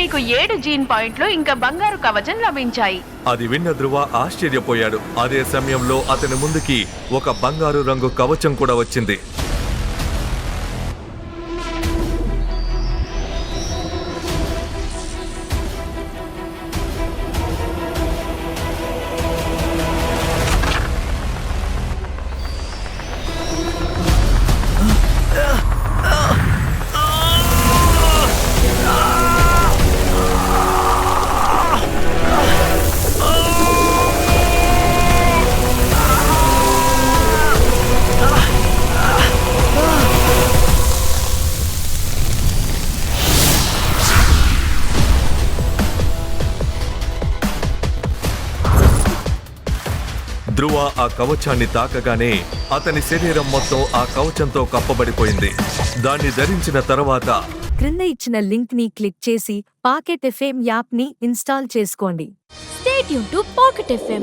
మీకు ఏడు జీన్ పాయింట్లు ఇంకా బంగారు కవచం లభించాయి. అది విన్న ధ్రువ ఆశ్చర్యపోయాడు. అదే సమయంలో అతని ముందుకి ఒక బంగారు రంగు కవచం కూడా వచ్చింది. ధ్రువ ఆ కవచాన్ని తాకగానే అతని శరీరం మొత్తం ఆ కవచంతో కప్పబడిపోయింది దాన్ని ధరించిన తర్వాత క్రింద ఇచ్చిన లింక్ని క్లిక్ చేసి పాకెట్ ఎఫ్ఎం యాప్ని ఇన్స్టాల్ చేసుకోండి Stay tuned to Pocket FM.